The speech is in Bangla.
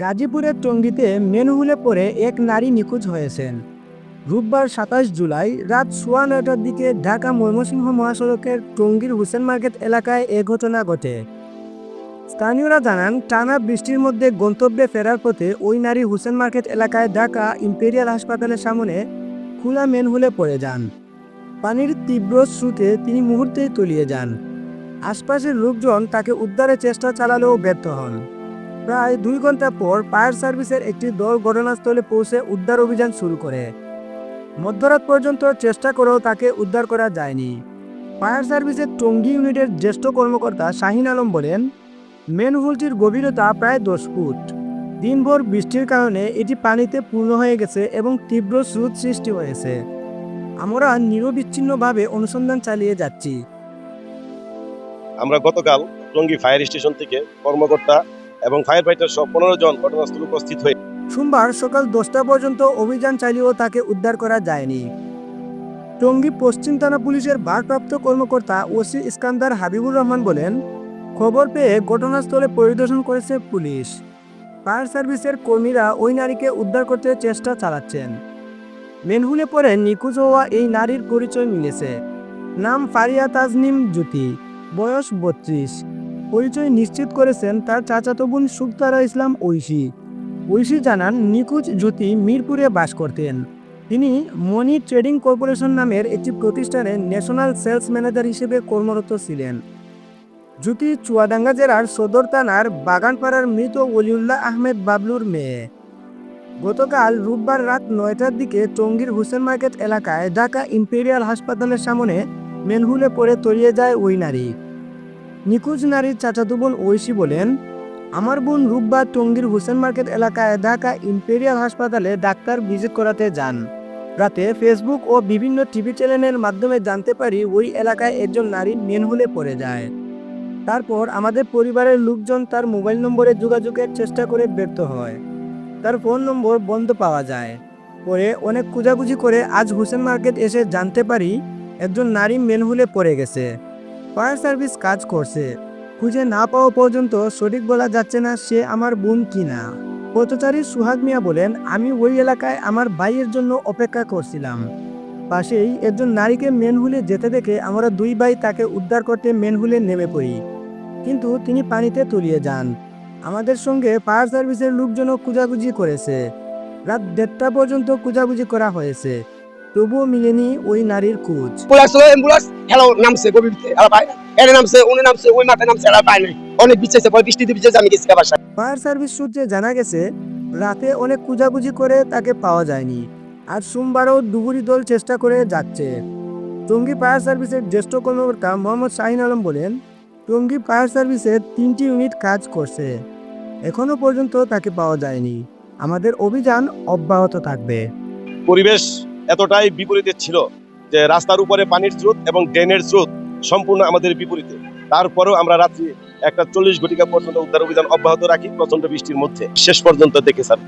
গাজীপুরের টঙ্গীতে মেনহুলে পড়ে এক নারী নিখোঁজ হয়েছেন। রোববার সাতাশ জুলাই রাত সোয়া নয়টার দিকে ঢাকা ময়মনসিংহ মহাসড়কের টঙ্গীর হোসেন মার্কেট এলাকায় এ ঘটনা ঘটে। স্থানীয়রা জানান, টানা বৃষ্টির মধ্যে গন্তব্যে ফেরার পথে ওই নারী হোসেন মার্কেট এলাকায় ঢাকা ইম্পেরিয়াল হাসপাতালের সামনে খোলা মেনহুলে পড়ে যান। পানির তীব্র স্রোতে তিনি মুহূর্তেই তলিয়ে যান। আশপাশের লোকজন তাকে উদ্ধারের চেষ্টা চালালেও ব্যর্থ হন। প্রায় দুই ঘণ্টা পর ফায়ার সার্ভিসের একটি দল ঘটনাস্থলে পৌঁছে উদ্ধার অভিযান শুরু করে। মধ্যরাত পর্যন্ত চেষ্টা করেও তাকে উদ্ধার করা যায়নি। ফায়ার সার্ভিসের টঙ্গী ইউনিটের জ্যেষ্ঠ কর্মকর্তা শাহিন আলম বলেন মেনহোলটির গভীরতা প্রায় দশ ফুট। দিনভর বৃষ্টির কারণে এটি পানিতে পূর্ণ হয়ে গেছে এবং তীব্র স্রোত সৃষ্টি হয়েছে। আমরা নিরবিচ্ছিন্নভাবে অনুসন্ধান চালিয়ে যাচ্ছি। আমরা গতকাল টঙ্গী ফায়ার স্টেশন থেকে কর্মকর্তা এবং ফায়ার ফাইটার সহ পনেরো জন ঘটনাস্থলে উপস্থিত হয়ে সোমবার সকাল দশটা পর্যন্ত অভিযান চালিয়েও তাকে উদ্ধার করা যায়নি। টঙ্গী পশ্চিম থানা পুলিশের ভারপ্রাপ্ত কর্মকর্তা ওসি ইস্কান্দার হাবিবুর রহমান বলেন, খবর পেয়ে ঘটনাস্থলে পরিদর্শন করেছে পুলিশ। ফায়ার সার্ভিসের কর্মীরা ওই নারীকে উদ্ধার করতে চেষ্টা চালাচ্ছেন। মেনহুলে পরে নিখোঁজ হওয়া এই নারীর পরিচয় মিলেছে। নাম ফারিয়া তাজনিম জ্যোতি, বয়স বত্রিশ। পরিচয় নিশ্চিত করেছেন তার চাচাতো বোন সুক্তারা ইসলাম ঐশী। ঐশী জানান, নিখোঁজ জ্যোতি মিরপুরে বাস করতেন। তিনি মনি ট্রেডিং কর্পোরেশন নামের একটি প্রতিষ্ঠানে ন্যাশনাল সেলস ম্যানেজার হিসেবে কর্মরত ছিলেন। জ্যোতি চুয়াডাঙ্গা জেলার সদর থানার বাগানপাড়ার মৃত অলিউল্লাহ আহমেদ বাবলুর মেয়ে। গতকাল রোববার রাত নয়টার দিকে টঙ্গীর হোসেন মার্কেট এলাকায় ঢাকা ইম্পেরিয়াল হাসপাতালের সামনে মেনহুলে পড়ে তলিয়ে যায় ওই নারী। নিখোঁজ নারীর চাচাতো বোন ঐশী বলেন, আমার বোন রূপবার টঙ্গীর হোসেন মার্কেট এলাকায় ঢাকা ইম্পেরিয়াল হাসপাতালে ডাক্তার ভিজিট করাতে যান। রাতে ফেসবুক ও বিভিন্ন টিভি চ্যানেলের মাধ্যমে জানতে পারি ওই এলাকায় একজন নারী মেনহুলে পড়ে যায়। তারপর আমাদের পরিবারের লোকজন তার মোবাইল নম্বরে যোগাযোগের চেষ্টা করে ব্যর্থ হয়। তার ফোন নম্বর বন্ধ পাওয়া যায়। পরে অনেক খোঁজাখুঁজি করে আজ হোসেন মার্কেট এসে জানতে পারি, একজন নারী মেনহুলে পড়ে গেছে। ফায়ার সার্ভিস কাজ করছে। খুঁজে না পাওয়া পর্যন্ত সঠিক বলা যাচ্ছে না সে আমার বোন কিনা। পথচারী সুহাগ মিয়া বলেন, আমি ওই এলাকায় আমার ভাইয়ের জন্য অপেক্ষা করছিলাম। পাশেই একজন নারীকে মেনহুলে যেতে দেখে আমরা দুই ভাই তাকে উদ্ধার করতে মেনহুলে নেমে পড়ি। কিন্তু তিনি পানিতে তলিয়ে যান। আমাদের সঙ্গে ফায়ার সার্ভিসের লোকজনও খোঁজাখুঁজি করেছে। রাত দেড়টা পর্যন্ত খোঁজাখুঁজি করা হয়েছে। তবুও মিলেনি ওই নারীর খোঁজ। অ্যাম্বুলেন্স অ্যাম্বুলেন্স হ্যালো নামছে গভীরতে এরা পায় এর নামছে উনি নামছে ওই মাথায় নামছে এরা পায় নাই। অনেক বিচ্ছেছে পরে বৃষ্টিতে বিচ্ছেছে আমি গেছি বাসায় ফায়ার সার্ভিস সূত্রে জানা গেছে রাতে অনেক খোঁজাখুঁজি করে তাকে পাওয়া যায়নি। আর সোমবারও ডুবুরি দল চেষ্টা করে যাচ্ছে। টঙ্গী ফায়ার সার্ভিসের জ্যেষ্ঠ কর্মকর্তা মোহাম্মদ শাহিন আলম বলেন টঙ্গী ফায়ার সার্ভিসের তিনটি ইউনিট কাজ করছে। এখনও পর্যন্ত তাকে পাওয়া যায়নি। আমাদের অভিযান অব্যাহত থাকবে। পরিবেশ এতটাই বিপরীতে ছিল যে রাস্তার উপরে পানির স্রোত এবং ড্রেনের স্রোত সম্পূর্ণ আমাদের বিপরীতে। তারপরেও আমরা রাত্রি একটা চল্লিশ ঘটিকা পর্যন্ত উদ্ধার অভিযান অব্যাহত রাখি প্রচণ্ড বৃষ্টির মধ্যে। শেষ পর্যন্ত দেখে স্যার।